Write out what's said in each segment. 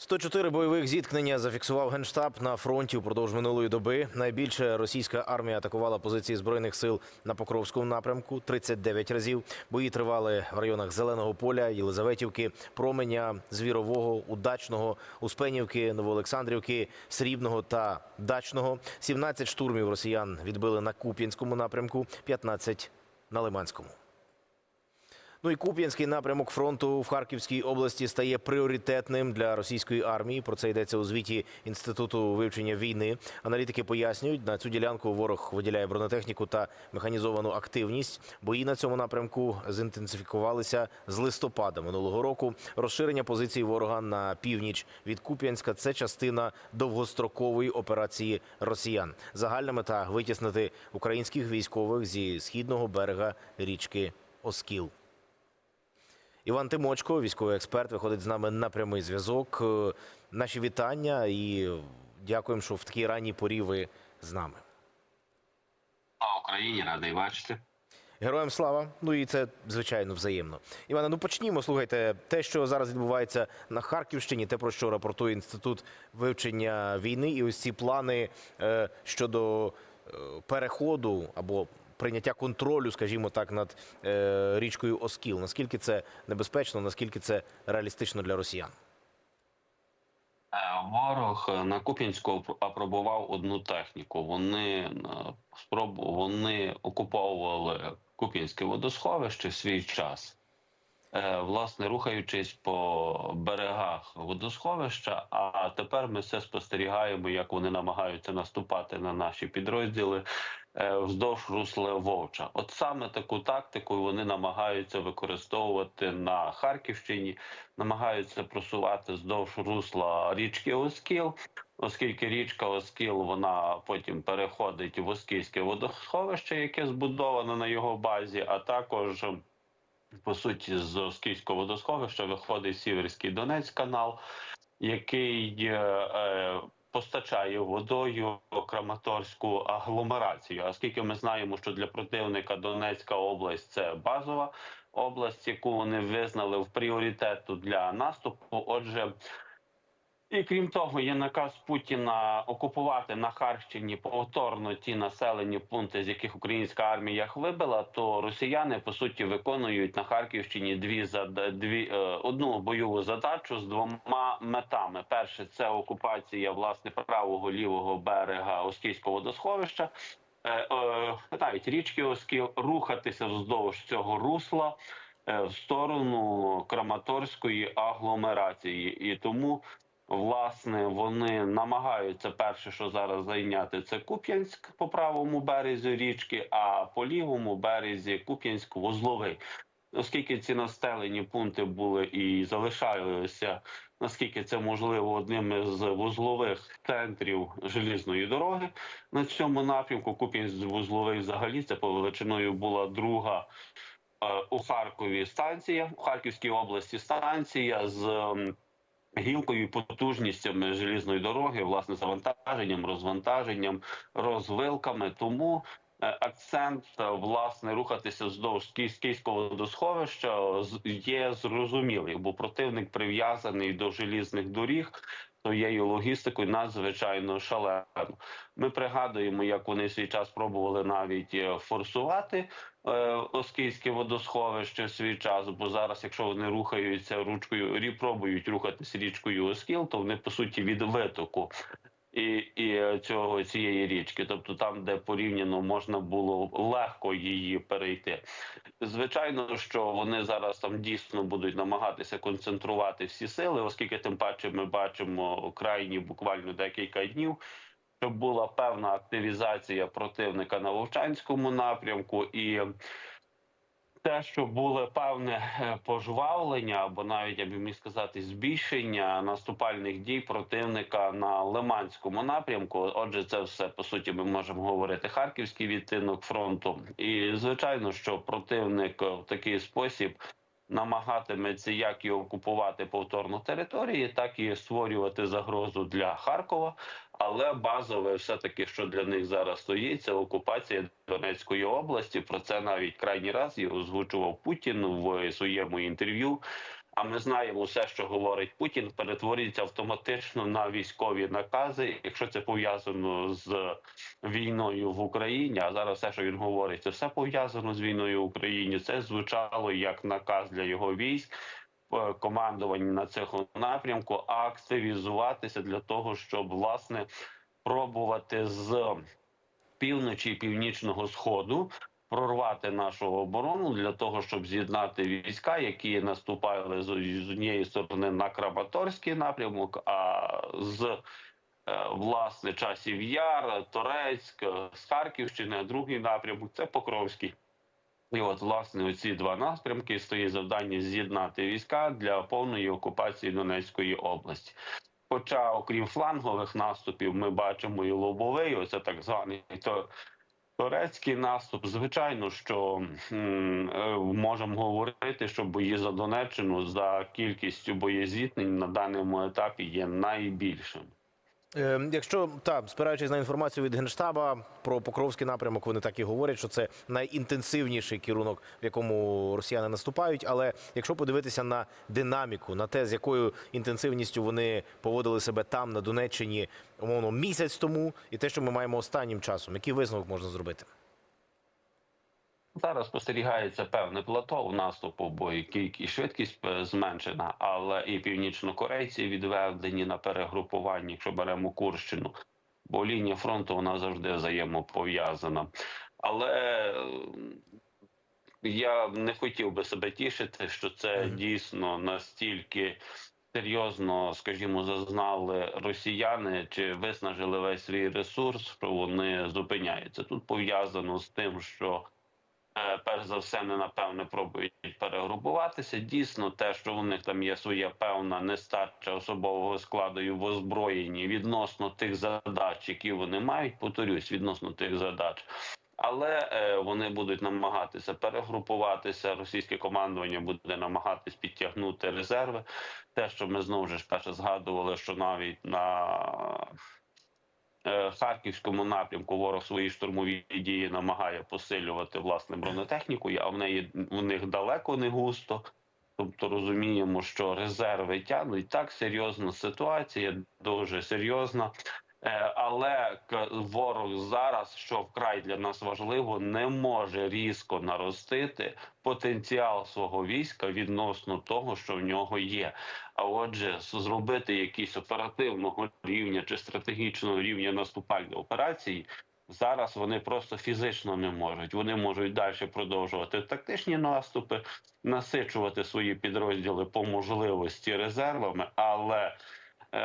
104 бойових зіткнення зафіксував генштаб на фронті впродовж минулої доби. Найбільше російська армія атакувала позиції збройних сил на Покровському напрямку 39 разів. Бої тривали в районах Зеленого поля, Єлизаветівки, Променя, Звірового, Удачного, Успенівки, Новоолександрівки, Срібного та Дачного. 17 штурмів росіян відбили на Куп'янському напрямку, 15 на Лиманському. Ну і Куп'янський напрямок фронту в Харківській області стає пріоритетним для російської армії. Про це йдеться у звіті інституту вивчення війни. Аналітики пояснюють, на цю ділянку ворог виділяє бронетехніку та механізовану активність. Бої на цьому напрямку зінтенсифікувалися з листопада минулого року. Розширення позицій ворога на північ від Куп'янська це частина довгострокової операції росіян. Загальна мета витіснити українських військових зі східного берега річки Оскіл. Іван Тимочко, військовий експерт, виходить з нами на прямий зв'язок. Е, Наші вітання і дякуємо, що в такій ранній порі ви з нами. Слава Україні, радий бачити. Героям слава! Ну і це звичайно взаємно. Іване, ну почнімо. Слухайте, те, що зараз відбувається на Харківщині, те про що рапортує інститут вивчення війни, і ось ці плани е, щодо е, переходу або прийняття контролю, скажімо так, над е, річкою Оскіл. Наскільки це небезпечно, наскільки це реалістично для росіян? Е, Ворог на Куп'янську апробував одну техніку. Вони е, спроб вони окуповували Куп'янське водосховище в свій час. Е, Власне, рухаючись по берегах водосховища, а тепер ми все спостерігаємо, як вони намагаються наступати на наші підрозділи е, вздовж русла Вовча. От саме таку тактику вони намагаються використовувати на Харківщині, намагаються просувати вздовж русла річки Оскіл, оскільки річка Оскіл вона потім переходить в Оскільське водосховище, яке збудовано на його базі, а також по суті з Оскільського водосховища виходить Сіверський Донець канал, який е, е, постачає водою Краматорську агломерацію. Оскільки ми знаємо, що для противника Донецька область це базова область, яку вони визнали в пріоритету для наступу. Отже, і крім того, є наказ Путіна окупувати на Харківщині повторно ті населені пункти, з яких українська армія їх вибила. То росіяни по суті виконують на Харківщині дві дві е, одну бойову задачу з двома метами: перше це окупація власне правого лівого берега Оскільського водосховища. Е, е, навіть річки Оскіл рухатися вздовж цього русла е, в сторону Краматорської агломерації, і тому Власне, вони намагаються перше, що зараз зайняти, це Куп'янськ по правому березі річки, а по лівому березі Куп'янськ вузловий. Оскільки ці населені пункти були і залишалися, наскільки це можливо, одним із вузлових центрів желізної дороги на цьому напрямку. Куп'янськ вузловий взагалі це по величиною була друга е, у Харкові станція, у Харківській області станція з. Гілкою потужністями желізної дороги, власне, завантаженням, розвантаженням, розвилками. Тому е, акцент е, власне рухатися вздовж Київ- Київського водосховища є зрозумілий, бо противник прив'язаний до желізних доріг. Своєю логістикою надзвичайно шалено. Ми пригадуємо, як вони свій час пробували навіть е, форсувати Оскільське водосховище в свій час. Бо зараз, якщо вони рухаються ручкою, пробують рухатися річкою Оскіл, то вони по суті від витоку і, і е, цього цієї річки, тобто там, де порівняно можна було легко її перейти. Звичайно, що вони зараз там дійсно будуть намагатися концентрувати всі сили, оскільки тим паче ми бачимо крайні буквально декілька днів. Щоб була певна активізація противника на Вовчанському напрямку, і те, що було певне пожвавлення, або навіть я б міг сказати, збільшення наступальних дій противника на Лиманському напрямку. Отже, це все по суті ми можемо говорити харківський відтинок фронту. І звичайно, що противник в такий спосіб. Намагатиметься як і окупувати повторно території, так і створювати загрозу для Харкова. Але базове, все таки, що для них зараз стоїть, це окупація Донецької області. Про це навіть крайній раз і озвучував Путін в своєму інтерв'ю. А ми знаємо, все, що говорить Путін, перетворюється автоматично на військові накази, якщо це пов'язано з війною в Україні. А зараз все, що він говорить, це все пов'язано з війною в Україні. Це звучало як наказ для його військ. е, Командування на цьому напрямку активізуватися для того, щоб власне пробувати з півночі і північного сходу прорвати нашу оборону для того, щоб з'єднати війська, які наступали з однієї сторони на Краматорський напрямок, а з е, власне часів Яр, Торецьк, е, з Харківщини, а другий напрямок це Покровський. І от, власне, оці два напрямки стоїть завдання з'єднати війська для повної окупації Донецької області. Хоча, окрім флангових наступів, ми бачимо і лобовий, оце так званий то турецький наступ. Звичайно, що е, можемо говорити, що бої за Донеччину за кількістю боєзіткнень на даному етапі є найбільшим. Е, Якщо так, спираючись на інформацію від генштаба про Покровський напрямок, вони так і говорять, що це найінтенсивніший керунок, в якому росіяни наступають. Але якщо подивитися на динаміку, на те, з якою інтенсивністю вони поводили себе там на Донеччині, умовно місяць тому, і те, що ми маємо останнім часом, який висновок можна зробити? Зараз спостерігається певне плато у наступу, бо і кількість швидкість е, зменшена, але і північнокорейці відведені на перегрупування, якщо беремо Курщину, бо лінія фронту вона завжди взаємопов'язана. Але е, я не хотів би себе тішити, що це дійсно настільки серйозно, скажімо, зазнали росіяни чи виснажили весь свій ресурс, що вони зупиняються. Тут пов'язано з тим, що перш за все, не напевне пробують перегрупуватися. Дійсно, те, що у них там є своя певна нестача особового складу і в озброєнні відносно тих задач, які вони мають, повторюсь, відносно тих задач. Але е, вони будуть намагатися перегрупуватися. Російське командування буде намагатись підтягнути резерви. Те, що ми знову ж перше згадували, що навіть на е, Харківському напрямку ворог свої штурмові дії намагає посилювати власне бронетехнікою, а в неї у них далеко не густо. Тобто розуміємо, що резерви тягнуть так серйозна ситуація, дуже серйозна. Е, Але ворог зараз, що вкрай для нас важливо, не може різко наростити потенціал свого війська відносно того, що в нього є. А отже, зробити якісь оперативного рівня чи стратегічного рівня наступальні операції. Зараз вони просто фізично не можуть. Вони можуть далі продовжувати тактичні наступи, насичувати свої підрозділи по можливості резервами, але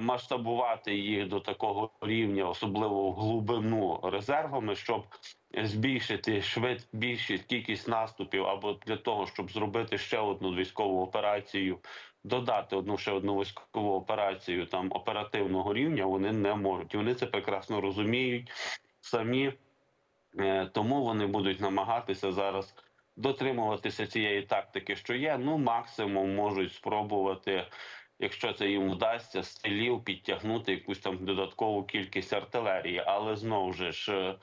масштабувати їх до такого рівня, особливо в глибину резервами, щоб збільшити швид більшість кількість наступів, або для того, щоб зробити ще одну військову операцію, додати одну ще одну військову операцію там оперативного рівня, вони не можуть. І вони це прекрасно розуміють самі, Е, тому вони будуть намагатися зараз дотримуватися цієї тактики, що є. Ну, максимум можуть спробувати, якщо це їм вдасться, з тилів підтягнути якусь там додаткову кількість артилерії, але знову ж. е,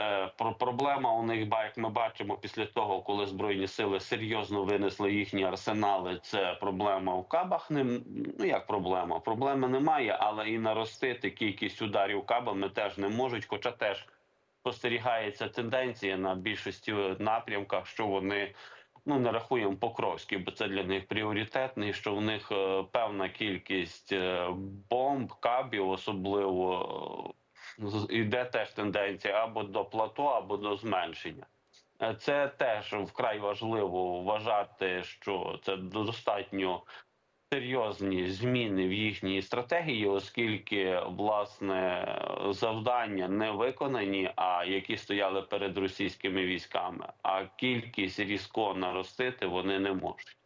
Е, Про проблема у них, як ми бачимо, після того, коли збройні сили серйозно винесли їхні арсенали. Це проблема в кабах. Не ну як проблема? Проблеми немає, але і наростити кількість ударів кабами теж не можуть. Хоча теж спостерігається тенденція на більшості напрямках, що вони. Ну, не рахуємо Покровський, бо це для них пріоритетний. Що в них е, певна кількість е, бомб, кабів, особливо йде іде теж тенденція або до плато, або до зменшення. Е, Це теж вкрай важливо вважати, що це достатньо серйозні зміни в їхній стратегії, оскільки власне завдання не виконані, а які стояли перед російськими військами. А кількість різко наростити вони не можуть.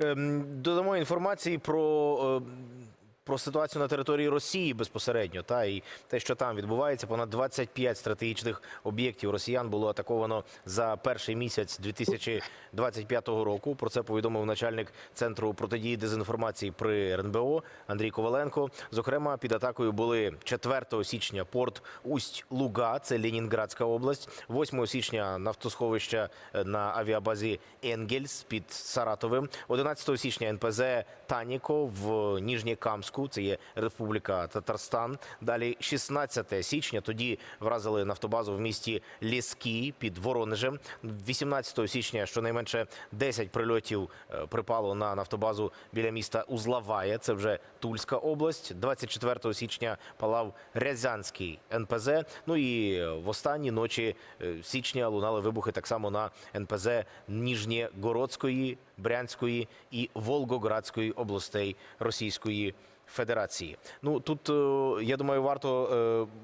Ем, Додамо інформації про е, про ситуацію на території Росії безпосередньо. Та і те, що там відбувається, понад 25 стратегічних об'єктів росіян було атаковано за перший місяць 2025 року. Про це повідомив начальник центру протидії дезінформації при РНБО Андрій Коваленко. Зокрема, під атакою були 4 січня порт Усть-Луга, це Ленінградська область, 8 січня нафтосховища е, на авіабазі Енгельс під Саратовим, 11 січня НПЗ Таніко в Ніжнєкамську, це є Республіка Татарстан. Далі 16 січня тоді вразили нафтобазу в місті Ліски під Воронежем. 18 січня щонайменше 10 прильотів е, припало на нафтобазу біля міста Узлаває, це вже Тульська область. 24 січня палав Рязанський НПЗ. Ну і в останні ночі е, січня лунали вибухи так само на НПЗ Ніжнєгородської, Брянської і Волгоградської областей Російської Федерації. Ну тут е, я думаю, варто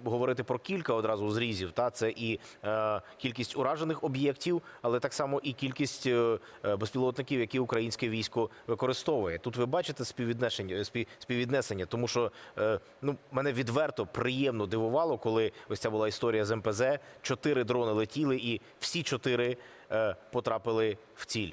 е, говорити про кілька одразу зрізів. Та це і е, кількість уражених об'єктів, але так само і кількість е, е, безпілотників, які українське військо використовує. Тут ви бачите співвіднесення, спів- співвіднесення, тому що е, ну мене відверто приємно дивувало, коли ось ця була історія з МПЗ. Чотири дрони летіли, і всі чотири е, потрапили в ціль.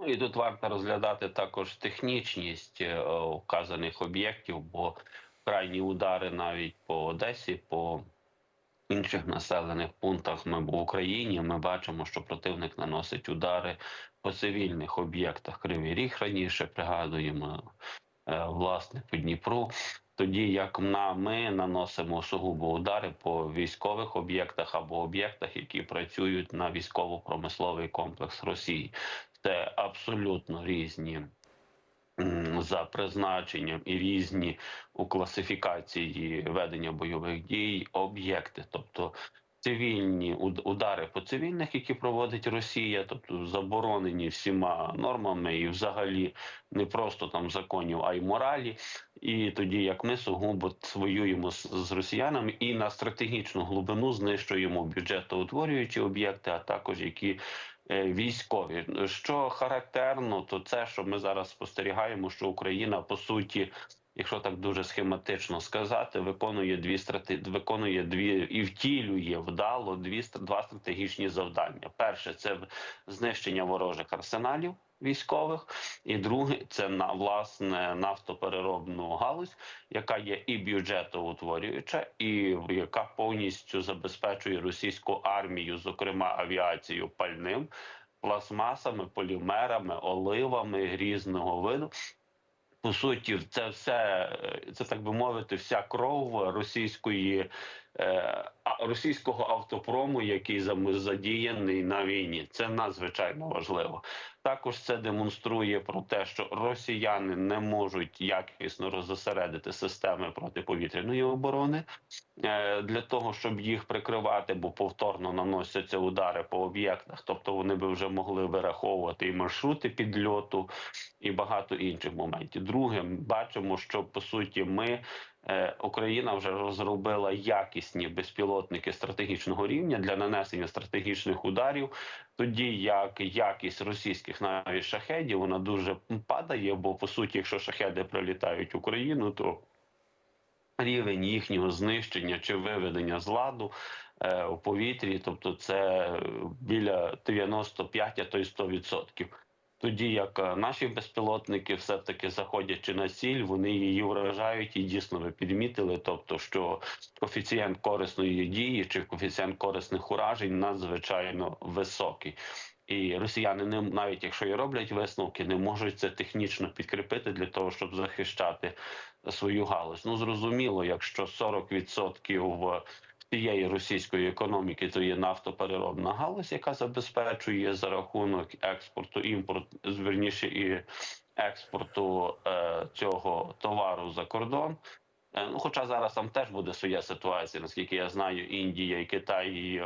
Ну і тут варто розглядати також технічність е, вказаних об'єктів, бо крайні удари навіть по Одесі, по інших населених пунктах ми в Україні. Ми бачимо, що противник наносить удари по цивільних об'єктах. Кривий Ріг раніше пригадуємо е, власне по Дніпру. Тоді як на ми наносимо сугубо удари по військових об'єктах або об'єктах, які працюють на військово-промисловий комплекс Росії, це абсолютно різні за призначенням і різні у класифікації ведення бойових дій об'єкти, тобто цивільні уд- удари по цивільних, які проводить Росія, тобто заборонені всіма нормами і взагалі не просто там законів, а й моралі. І тоді як ми сугубо воюємо з, росіянами і на стратегічну глибину знищуємо бюджетоутворюючі об'єкти, а також які військові. Що характерно, то це, що ми зараз спостерігаємо, що Україна по суті. Якщо так дуже схематично сказати, виконує дві страти... виконує дві і втілює вдало дві два стратегічні завдання. Перше це знищення ворожих арсеналів військових, і друге це на власне нафтопереробну галузь, яка є і бюджетоутворююча, і яка повністю забезпечує російську армію, зокрема авіацією пальним, пластмасами, полімерами, оливами різного виду. По суті, це все е, це так би мовити, вся кров російської російського автопрому, який задіяний на війні. Це надзвичайно важливо. Також це демонструє про те, що росіяни не можуть якісно розосередити системи протиповітряної оборони е, для того, щоб їх прикривати, бо повторно наносяться удари по об'єктах. Тобто вони би вже могли вираховувати і маршрути підльоту, і багато інших моментів. Друге, бачимо, що по суті ми. Е, Україна вже розробила якісні безпілотники стратегічного рівня для нанесення стратегічних ударів. Тоді як якість російських навіть шахедів вона дуже падає. Бо по суті, якщо шахеди прилітають в Україну, то рівень їхнього знищення чи виведення з ладу е, у повітрі, тобто це біля 95, а то й 100%. Тоді як е, наші безпілотники все-таки заходячи на ціль, вони її вражають і дійсно ви підмітили, тобто що коефіцієнт корисної дії чи коефіцієнт корисних уражень надзвичайно високий. І росіяни не навіть якщо і роблять висновки, не можуть це технічно підкріпити для того, щоб захищати свою галузь. Ну зрозуміло, якщо 40% тієї російської економіки то є нафтопереробна галузь, яка забезпечує за рахунок експорту, імпорт, зверніше і експорту е, цього товару за кордон. Е, ну, хоча зараз там теж буде своя ситуація, наскільки я знаю, Індія і Китай її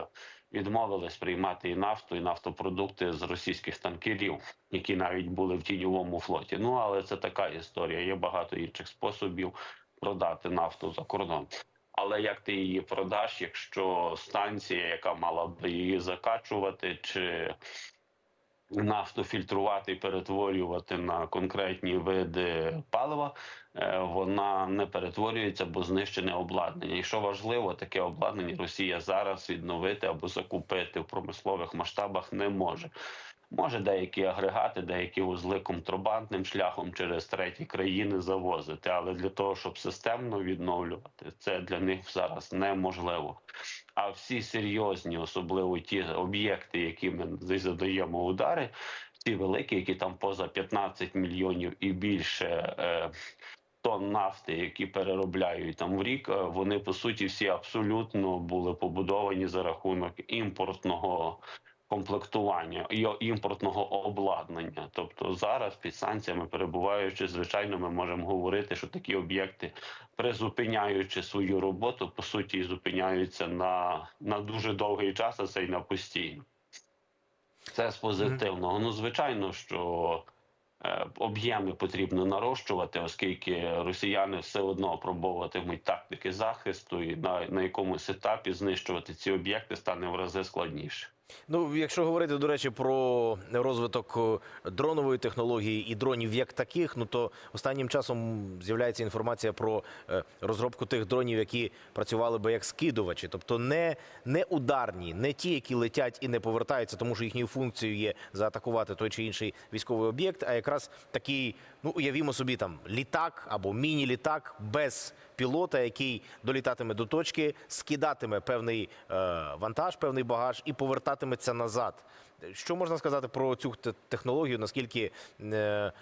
відмовились приймати і нафту, і нафтопродукти з російських танкерів, які навіть були в тіньовому флоті. Ну але це така історія. Є багато інших способів продати нафту за кордон. Але як ти її продаш, якщо станція, яка мала б її закачувати, чи нафту фільтрувати і перетворювати на конкретні види палива, вона не перетворюється, бо знищене обладнання. І що важливо, таке обладнання Росія зараз відновити або закупити в промислових масштабах не може. Може деякі агрегати, деякі вузли контрабандним шляхом через треті країни завозити, але для того, щоб системно відновлювати, це для них зараз неможливо. А всі серйозні, особливо ті об'єкти, які ми задаємо удари, ті великі, які там поза 15 мільйонів і більше. Тонн нафти, які переробляють там в рік, е, вони по суті всі абсолютно були побудовані за рахунок імпортного комплектування і імпортного обладнання. Тобто зараз під санкціями перебуваючи, звичайно, ми можемо говорити, що такі об'єкти, призупиняючи свою роботу, по суті, зупиняються на, на дуже довгий час, а це й на постійно. Це з позитивного. Ну, звичайно, що об'єми потрібно нарощувати, оскільки росіяни все одно пробовуватимуть тактики захисту, і на, на якомусь етапі знищувати ці об'єкти стане в рази складніше. Ну, якщо говорити, до речі, про розвиток е, дронової технології і дронів як таких, ну то останнім часом з'являється інформація про е, розробку тих дронів, які працювали би як скидувачі, тобто не, не ударні, не ті, які летять і не повертаються, тому що їхньою функцією є заатакувати той чи інший військовий об'єкт, а якраз такий, ну уявімо собі, там літак або міні-літак без пілота, який долітатиме до точки, скидатиме певний е, вантаж, певний багаж і повертатиметься назад. Що можна сказати про цю технологію? Наскільки е, е,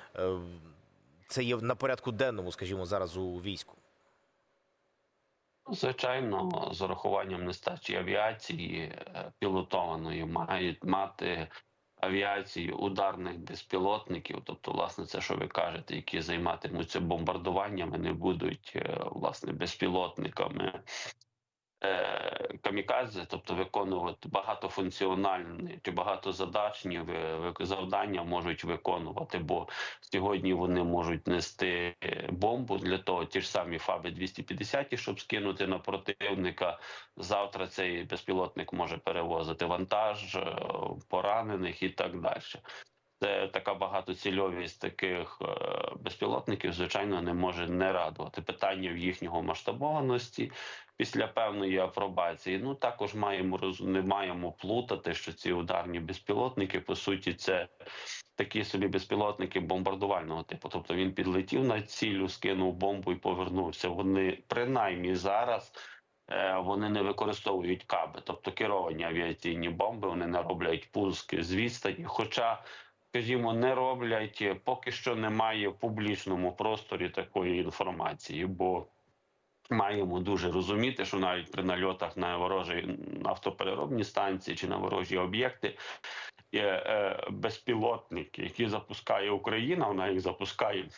це є на порядку денному, скажімо, зараз у війську? Звичайно, з урахуванням нестачі авіації е, пілотованої мають мати авіацію ударних безпілотників, тобто, власне, це що ви кажете, які займатимуться бомбардуваннями, не будуть е, власне безпілотниками. Е, Камікадзе, тобто виконувати багатофункціональні чи багатозадачні завдання можуть виконувати, бо сьогодні вони можуть нести бомбу для того, ті ж самі ФАБи 250, щоб скинути на противника. Завтра цей безпілотник може перевозити вантаж, е, поранених і так далі. Це така багатоцільовість таких е, безпілотників, звичайно, не може не радувати. Питання в їхнього масштабованості після певної апробації. Ну також маємо не маємо плутати, що ці ударні безпілотники по суті це такі собі безпілотники бомбардувального типу. Тобто він підлетів на цілю, скинув бомбу і повернувся. Вони принаймні зараз. е, Вони не використовують каби, тобто керовані авіаційні бомби, вони не роблять пуски з відстані. Хоча, скажімо, не роблять е, поки що немає в публічному просторі такої інформації, бо маємо дуже розуміти, що навіть при нальотах на ворожі автопереробні станції чи на ворожі об'єкти е, безпілотники, які запускає Україна, вона їх запускає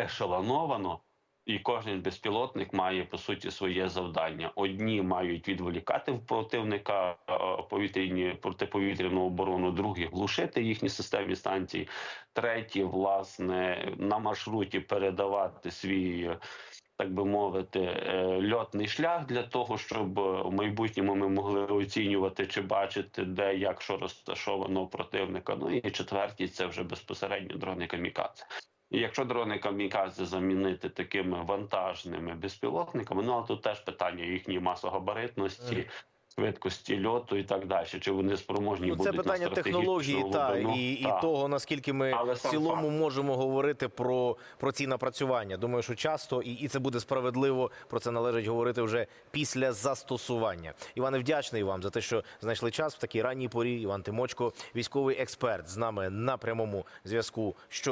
ешелоновано. І кожен безпілотник має по суті своє завдання. Одні мають відволікати в противника е, повітряні протиповітряну оборону, другі глушити їхні системні станції, треті, власне, на маршруті передавати свій, так би мовити, е, льотний шлях для того, щоб в майбутньому ми могли оцінювати чи бачити, де як що розташовано противника. Ну і четверті це вже безпосередньо дрони камікадзе. І якщо дрони камікадзе замінити такими вантажними безпілотниками, ну а тут теж питання їхньої масогабаритності, швидкості льоту і так далі. Чи вони спроможні Ну, це будуть питання на технології та і, і того наскільки ми Але в цілому факт. можемо говорити про, про ці напрацювання. Думаю, що часто і, і це буде справедливо. Про це належить говорити вже після застосування. Іване, вдячний вам за те, що знайшли час в такій ранній порі. Іван Тимочко, військовий експерт, з нами на прямому зв'язку. Що